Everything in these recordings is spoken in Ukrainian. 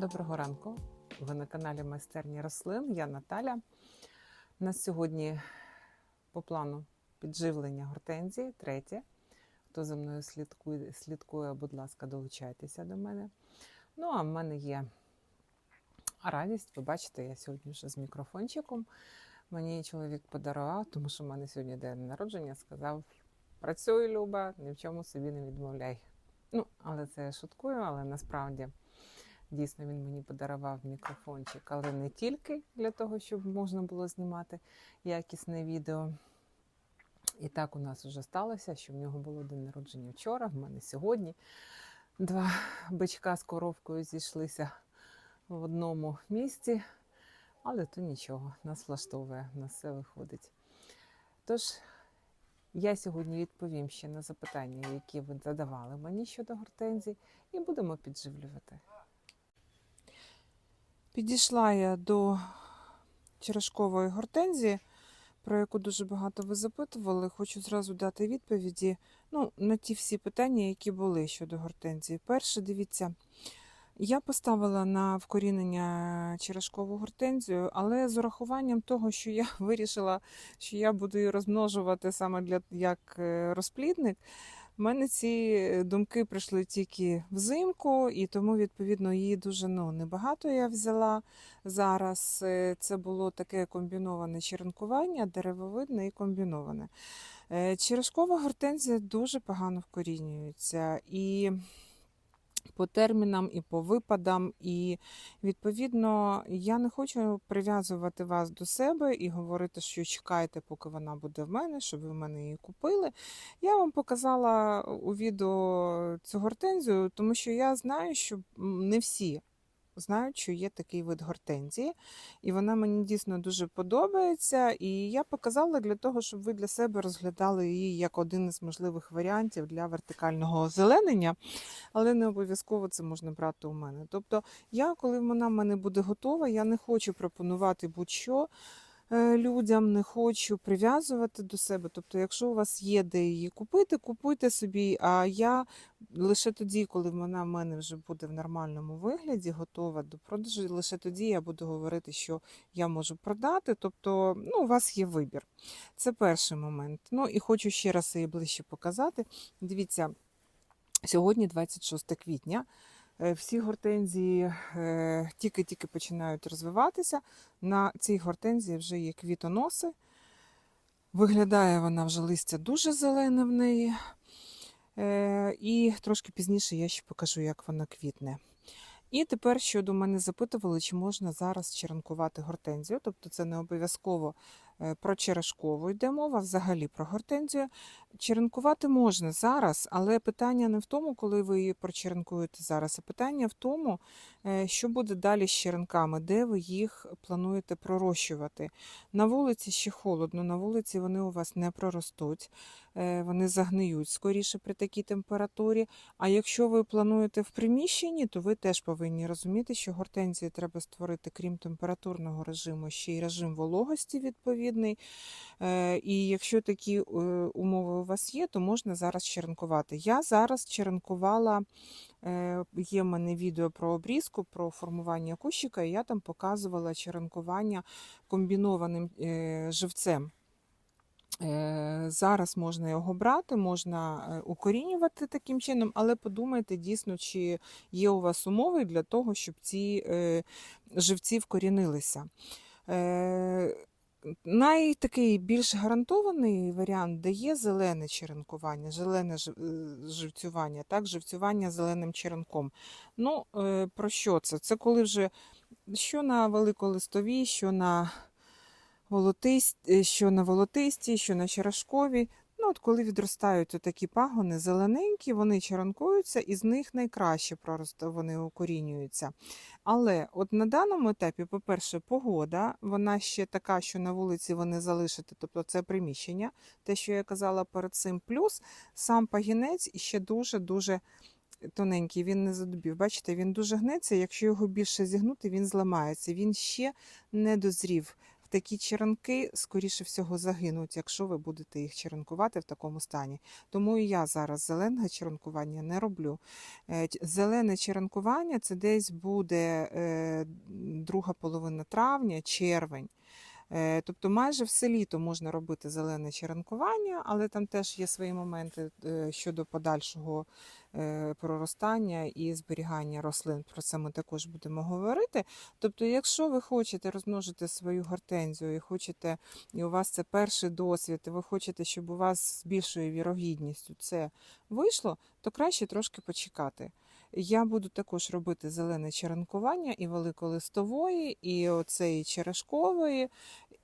Доброго ранку. Ви на каналі Майстерні рослин. Я Наталя. У нас сьогодні по плану підживлення гортензії, третє. Хто за мною слідкує, слідкує, будь ласка, долучайтеся до мене. Ну, а в мене є радість. Ви бачите, я сьогодні вже з мікрофончиком. Мені чоловік подарував, тому що в мене сьогодні день народження, сказав: працюй, Люба, ні в чому собі не відмовляй. Ну, але це я шуткую, але насправді. Дійсно, він мені подарував мікрофончик, але не тільки для того, щоб можна було знімати якісне відео. І так у нас вже сталося, що в нього було день народження вчора, в мене сьогодні. Два бичка з коровкою зійшлися в одному місці, але то нічого, нас влаштовує, нас все виходить. Тож, я сьогодні відповім ще на запитання, які ви задавали мені щодо гортензій, і будемо підживлювати. Підійшла я до черешкової гортензії, про яку дуже багато ви запитували. Хочу зразу дати відповіді ну, на ті всі питання, які були щодо гортензії. Перше, дивіться, я поставила на вкорінення черешкову гортензію, але з урахуванням того, що я вирішила, що я буду її розмножувати саме для як е, розплідник. У мене ці думки прийшли тільки взимку, і тому, відповідно, її дуже ну, небагато я взяла зараз. Е, Це було таке комбіноване черенкування, деревовидне і комбіноване. Е, Черешкова гортензія дуже погано вкорінюється. І по термінам, і по випадам, і відповідно я не хочу прив'язувати вас до себе і говорити, що чекайте, поки вона буде в мене, щоб ви в мене її купили. Я вам показала у відео цю гортензію, тому що я знаю, що не всі знають, що є такий вид гортензії, і вона мені дійсно дуже подобається. І я показала для того, щоб ви для себе розглядали її як один із можливих варіантів для вертикального озеленення, але не обов'язково це можна брати у мене. Тобто, я, коли вона в мене буде готова, я не хочу пропонувати будь-що. Е, Людям не хочу прив'язувати до себе. Тобто, якщо у вас є де її купити, купуйте собі. А я лише тоді, коли вона в мене вже буде в нормальному вигляді, готова до продажу, лише тоді я буду говорити, що я можу продати. Тобто, ну, у вас є вибір. Це перший момент. Ну і хочу ще раз її ближче показати. Дивіться, сьогодні 26 квітня. Е, Всі гортензії е, тільки-тільки починають розвиватися. На цій гортензії вже є квітоноси. Виглядає вона вже листя дуже зелене в неї. Е, І трошки пізніше я ще покажу, як вона квітне. І тепер щодо мене запитували, чи можна зараз черенкувати гортензію. Тобто це не обов'язково про черешкову йде мова, взагалі про гортензію. Черенкувати можна зараз, але питання не в тому, коли ви її прочеренкуєте зараз, а питання в тому, е, що буде далі з черенками, де ви їх плануєте пророщувати. На вулиці ще холодно, на вулиці вони у вас не проростуть, е, вони загниють скоріше при такій температурі. А якщо ви плануєте в приміщенні, то ви теж повинні розуміти, що гортензії треба створити, крім температурного режиму, ще й режим вологості відповідний. Е, І якщо такі е, умови у вас є, то можна зараз черенкувати. Я зараз черенкувала, е, є в мене відео про обрізку, про формування кущика, і я там показувала черенкування комбінованим живцем. Зараз можна його брати, можна укорінювати таким чином, але подумайте дійсно, чи є у вас умови для того, щоб ці живці вкорінилися. Е, Найтакий більш гарантований варіант, дає зелене черенкування, зелене е, живцювання, так, живцювання зеленим черенком. Ну, е, про що це? Це коли вже що на великолистовій, що на волотисті, що на волотисті, що на черешковій. Ну, от коли відростають такі пагони зелененькі, вони черенкуються, і з них найкраще проросте, вони укорінюються. Але от на даному етапі, по-перше, погода, вона ще така, що на вулиці вони залишити, тобто це приміщення, те, що я казала перед цим, плюс сам пагінець ще дуже-дуже тоненький, він не задубів. Бачите, він дуже гнеться, якщо його більше зігнути, він зламається. Він ще не дозрів такі черенки, скоріше всього, загинуть, якщо ви будете їх черенкувати в такому стані. Тому і я зараз зелене черенкування не роблю. Е, Зелене черенкування це десь буде е, друга половина травня, червень. Е, Тобто майже все літо можна робити зелене черенкування, але там теж є свої моменти е, щодо подальшого е, проростання і зберігання рослин. Про це ми також будемо говорити. Тобто, якщо ви хочете розмножити свою гортензію і хочете, і у вас це перший досвід, і ви хочете, щоб у вас з більшою вірогідністю це вийшло, то краще трошки почекати. Я буду також робити зелене черенкування і великолистової, і оцеї черешкової.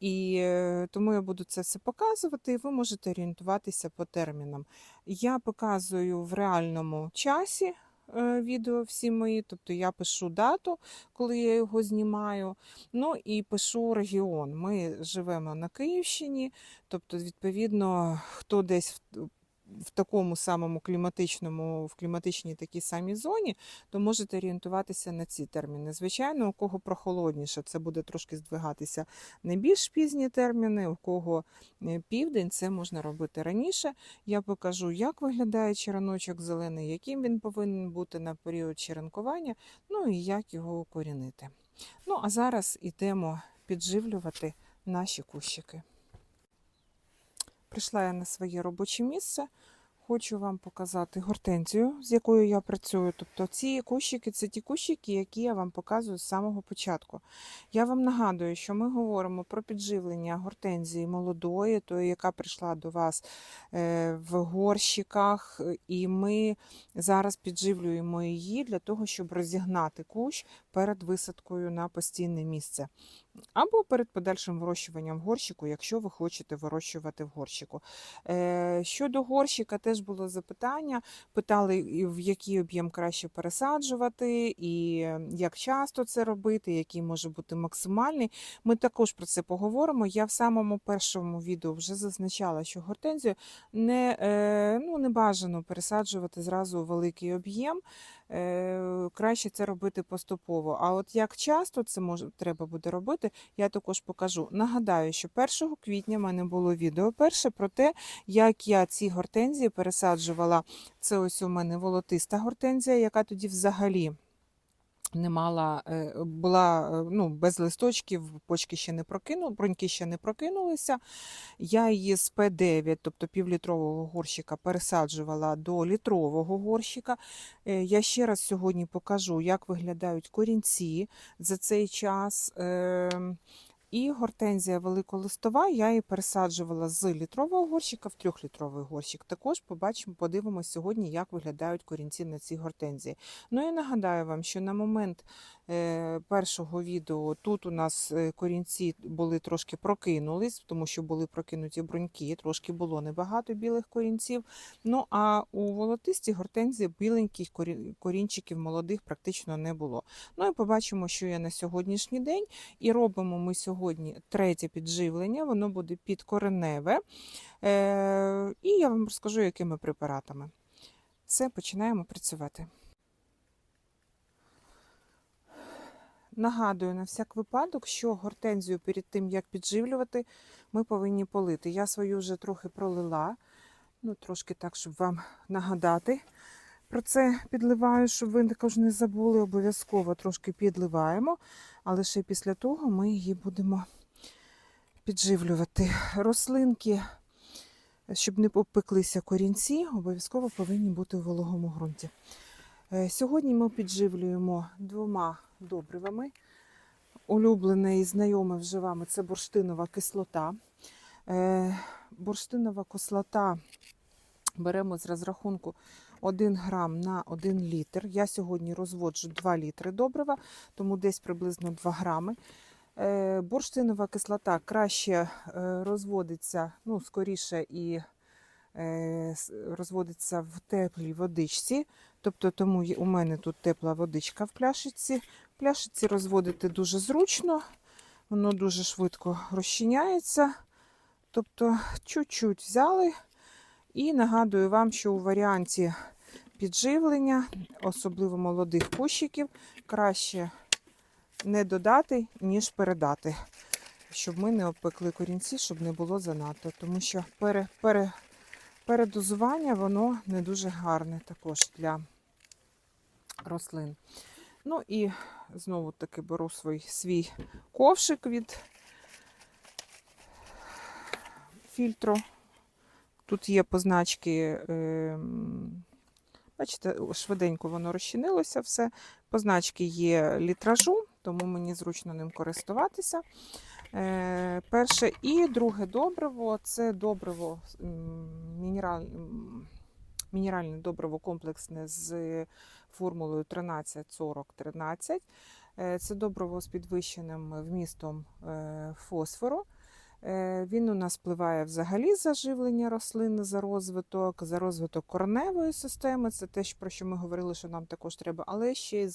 І е, тому я буду це все показувати, і ви можете орієнтуватися по термінам. Я показую в реальному часі е, відео всі мої, тобто я пишу дату, коли я його знімаю. Ну і пишу регіон. Ми живемо на Київщині, тобто, відповідно, хто десь в такому самому кліматичному, в кліматичній такій самій зоні, то можете орієнтуватися на ці терміни. Звичайно, у кого прохолодніше, це буде трошки здвигатися на більш пізні терміни, у кого е, південь, це можна робити раніше. Я покажу, як виглядає череночок зелений, яким він повинен бути на період черенкування, ну і як його укорінити. Ну, а зараз йдемо підживлювати наші кущики. Прийшла я на своє робоче місце. Хочу вам показати гортензію, з якою я працюю. Тобто ці кущики це ті кущики, які я вам показую з самого початку. Я вам нагадую, що ми говоримо про підживлення гортензії молодої, тої, яка прийшла до вас е, в горщиках, і ми зараз підживлюємо її для того, щоб розігнати кущ перед висадкою на постійне місце. Або перед подальшим вирощуванням горщику, якщо ви хочете вирощувати в горщику. Е, Щодо горщика, теж було запитання. Питали, в який об'єм краще пересаджувати, і е, як часто це робити, який може бути максимальний. Ми також про це поговоримо. Я в самому першому відео вже зазначала, що гортензію не, е, ну, не бажано пересаджувати зразу великий об'єм. Е, Краще це робити поступово. А от як часто це може треба буде робити, я також покажу. Нагадаю, що 1 квітня в мене було відео перше про те, як я ці гортензії пересаджувала. Це ось у мене волотиста гортензія, яка тоді взагалі. Не мала, е, була е, ну, без листочків, почки ще не прокинули, броньки ще не прокинулися. Я її з П9, тобто півлітрового горщика, пересаджувала до літрового горщика. Е, Я ще раз сьогодні покажу, як виглядають корінці за цей час. І гортензія великолистова, я її пересаджувала з літрового горщика в трьохлітровий горщик. Також побачимо, подивимося сьогодні, як виглядають корінці на цій гортензії. Ну і нагадаю вам, що на момент першого відео тут у нас е, корінці були трошки прокинулись, тому що були прокинуті бруньки, трошки було небагато білих корінців. Ну а у волотистій гортензії біленьких корінчиків молодих практично не було. Ну і побачимо, що є на сьогоднішній день. І робимо ми сьогодні третє підживлення, воно буде підкореневе. Е, і я вам розкажу, якими препаратами. Все, починаємо працювати. Нагадую на всяк випадок, що гортензію перед тим, як підживлювати, ми повинні полити. Я свою вже трохи пролила, ну трошки так, щоб вам нагадати. Про це підливаю, щоб ви також не забули. Обов'язково трошки підливаємо, а лише після того ми її будемо підживлювати. Рослинки, щоб не попеклися корінці, обов'язково повинні бути у вологому ґрунті. Е, Сьогодні ми підживлюємо двома добривами. Улюблене і знайоме вже вами це бурштинова кислота. Е, Бурштинова кислота беремо з розрахунку 1 грам на 1 літр. Я сьогодні розводжу 2 літри добрива, тому десь приблизно 2 грами. Е, Бурштинова кислота краще розводиться, ну, скоріше і розводиться в теплій водичці. Тобто тому у мене тут тепла водичка в пляшиці. В пляшиці розводити дуже зручно, воно дуже швидко розчиняється. Тобто чуть-чуть взяли. І нагадую вам, що у варіанті підживлення, особливо молодих кущиків, краще не додати, ніж передати. щоб ми не обпекли корінці, щоб не було занадто, тому що пере, передозування воно не дуже гарне також для рослин. Ну і знову таки беру свій, свій ковшик від фільтру. Тут є позначки, ем, бачите, швиденько воно розчинилося все. Позначки є літражу, тому мені зручно ним користуватися. Е, Перше і друге добриво це добриво мінераль, мінеральне добриво комплексне з формулою 13-40-13. Е, Це добриво з підвищеним вмістом е, фосфору. Е, Він у нас впливає взагалі за живлення рослин, за розвиток, за розвиток кореневої системи. Це те, про що ми говорили, що нам також треба, але ще й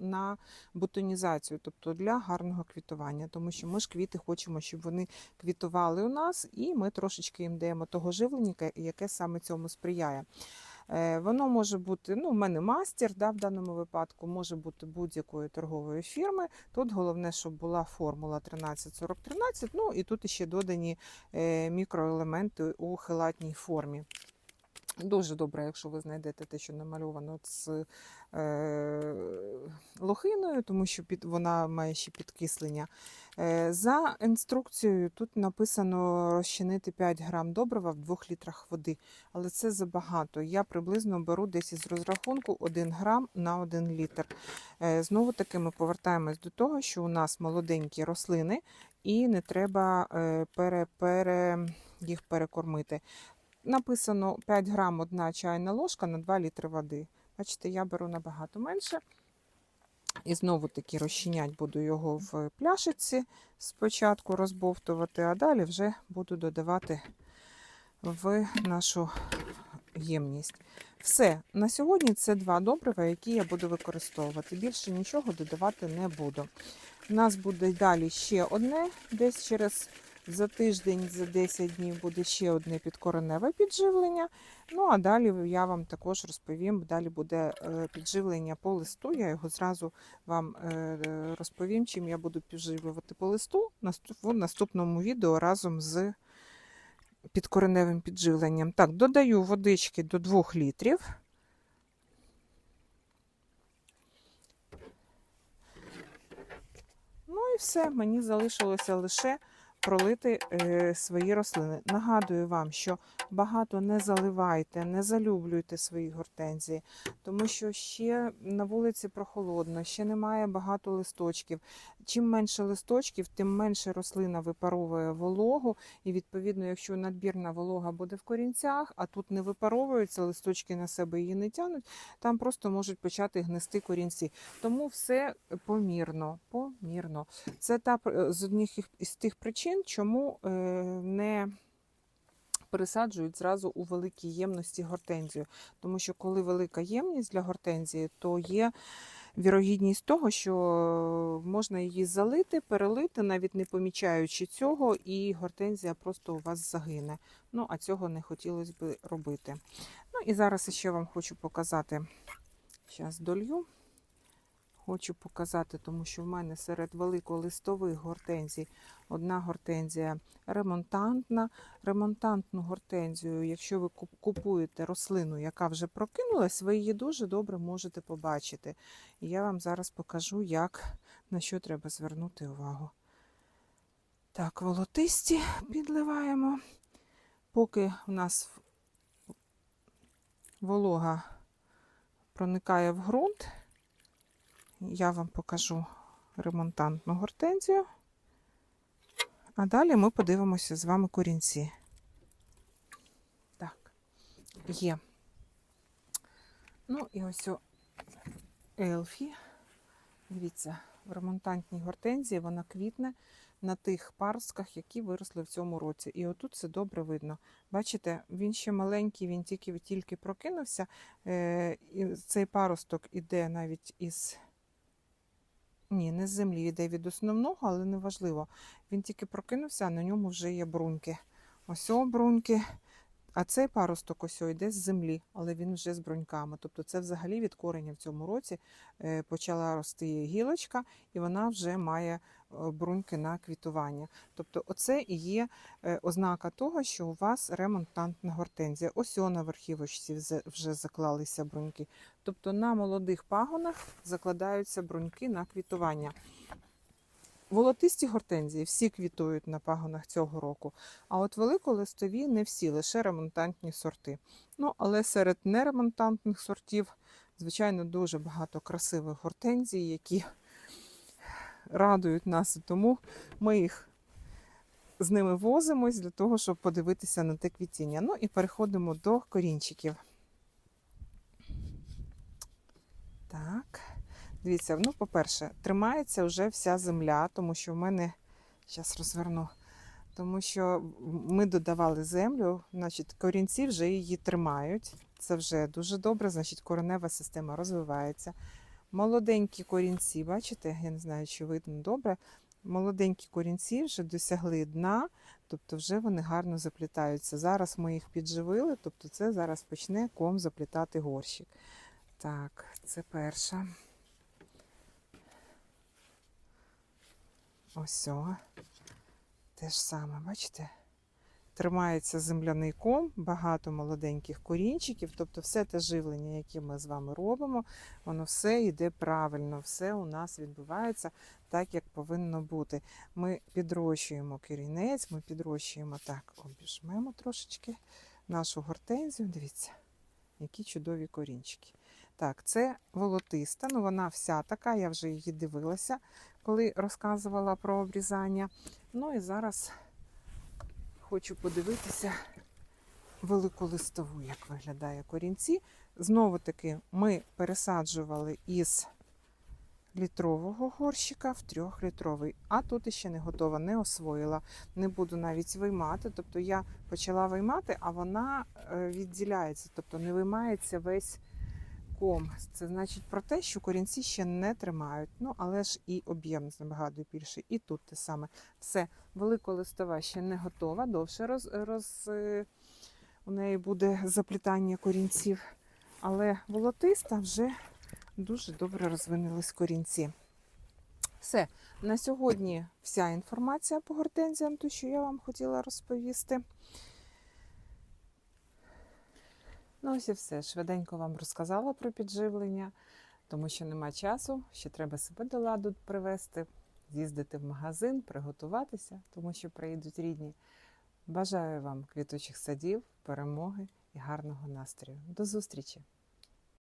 на бутонізацію, тобто для гарного квітування. Тому що ми ж квіти хочемо, щоб вони квітували у нас, і ми трошечки їм даємо того живлення, яке саме цьому сприяє. Е, Воно може бути, ну, в мене мастер да, в даному випадку, може бути будь-якої торгової фірми. Тут головне, щоб була формула 13-40-13, ну і тут ще додані е, мікроелементи у хилатній формі. Дуже добре, якщо ви знайдете те, що намальовано з е, лохиною, тому що під, вона має ще підкислення. Е, за інструкцією тут написано розчинити 5 грам добрива в 2 літрах води, але це забагато. Я приблизно беру десь із розрахунку 1 грам на 1 літр. Е, знову таки ми повертаємось до того, що у нас молоденькі рослини і не треба е, пере, пере, їх перекормити. Написано 5 грам одна чайна ложка на 2 літри води. Бачите, я беру набагато менше. І знову таки розчинять буду його в пляшиці спочатку розбовтувати, а далі вже буду додавати в нашу ємність. Все, на сьогодні це два добрива, які я буду використовувати. Більше нічого додавати не буду. У нас буде далі ще одне, десь через за тиждень, за 10 днів буде ще одне підкореневе підживлення. Ну а далі я вам також розповім. Далі буде е, підживлення по листу. Я його зразу вам е, розповім, чим я буду підживлювати по листу в наступному відео разом з підкореневим підживленням. Так, додаю водички до 2 літрів. Ну і все, мені залишилося лише пролити е, свої рослини. Нагадую вам, що багато не заливайте, не залюблюйте свої гортензії, тому що ще на вулиці прохолодно, ще немає багато листочків. Чим менше листочків, тим менше рослина випаровує вологу, і відповідно, якщо надбірна волога буде в корінцях, а тут не випаровуються, листочки на себе її не тянуть, там просто можуть почати гнисти корінці. Тому все помірно, помірно. Це та з одних із тих причин, чому е, не пересаджують зразу у великій ємності гортензію. Тому що коли велика ємність для гортензії, то є вірогідність того, що можна її залити, перелити, навіть не помічаючи цього, і гортензія просто у вас загине. Ну, а цього не хотілося б робити. Ну і зараз ще вам хочу показати. Зараз долью. Хочу показати, тому що в мене серед великолистових гортензій одна гортензія ремонтантна. Ремонтантну гортензію, якщо ви купуєте рослину, яка вже прокинулась, ви її дуже добре можете побачити. І я вам зараз покажу, як, на що треба звернути увагу. Так, волотисті підливаємо. Поки у нас волога проникає в ґрунт, я вам покажу ремонтантну гортензію. А далі ми подивимося з вами корінці. Так, є. Ну і ось у Елфі. Дивіться, в ремонтантній гортензії вона квітне на тих паростках, які виросли в цьому році. І отут це добре видно. Бачите, він ще маленький, він тільки, тільки прокинувся. Е, цей паросток іде навіть із. Ні, не з землі, йде від основного, але не важливо. Він тільки прокинувся, а на ньому вже є бруньки. Ось о бруньки. А цей паросток ось йде з землі, але він вже з бруньками. Тобто це взагалі від кореня в цьому році е, почала рости гілочка, і вона вже має е, бруньки на квітування. Тобто, оце і є е, ознака того, що у вас ремонтантна гортензія. Ось на верхівочці вже заклалися бруньки. Тобто на молодих пагонах закладаються бруньки на квітування. Волотисті гортензії всі квітують на пагонах цього року, а от великолистові не всі, лише ремонтантні сорти. Ну, але серед неремонтантних сортів, звичайно, дуже багато красивих гортензій, які радують нас, тому ми їх з ними возимось для того, щоб подивитися на те квітіння. Ну і переходимо до корінчиків. Так. Дивіться, ну, по-перше, тримається вже вся земля, тому що в мене, зараз розверну, тому що ми додавали землю, значить, корінці вже її тримають. Це вже дуже добре, значить, коренева система розвивається. Молоденькі корінці, бачите, я не знаю, чи видно добре. Молоденькі корінці вже досягли дна, тобто вже вони гарно заплітаються. Зараз ми їх підживили, тобто це зараз почне ком заплітати горщик. Так, це перша. Ось о. Те ж саме, бачите? Тримається земляний ком, багато молоденьких корінчиків, тобто все те живлення, яке ми з вами робимо, воно все йде правильно, все у нас відбувається так, як повинно бути. Ми підрощуємо корінець, ми підрощуємо так, обіжмемо трошечки нашу гортензію. Дивіться, які чудові корінчики. Так, це волотиста, ну вона вся така, я вже її дивилася, коли розказувала про обрізання. Ну і зараз хочу подивитися великолистову, як виглядає корінці. Знову таки, ми пересаджували із літрового горщика в трьохлітровий, а тут іще не готова, не освоїла. Не буду навіть виймати. Тобто я почала виймати, а вона е, відділяється, тобто не виймається весь ком. Це значить про те, що корінці ще не тримають. Ну, але ж і об'єм набагато більший. І тут те саме. Все, великолистова ще не готова, довше роз, роз, е, у неї буде заплітання корінців. Але волотиста вже дуже добре розвинулись корінці. Все, на сьогодні вся інформація по гортензіям, ту, що я вам хотіла розповісти. Ну, ось і все. Швиденько вам розказала про підживлення, тому що нема часу, ще треба себе до ладу привести, з'їздити в магазин, приготуватися, тому що приїдуть рідні. Бажаю вам квітучих садів, перемоги і гарного настрою. До зустрічі!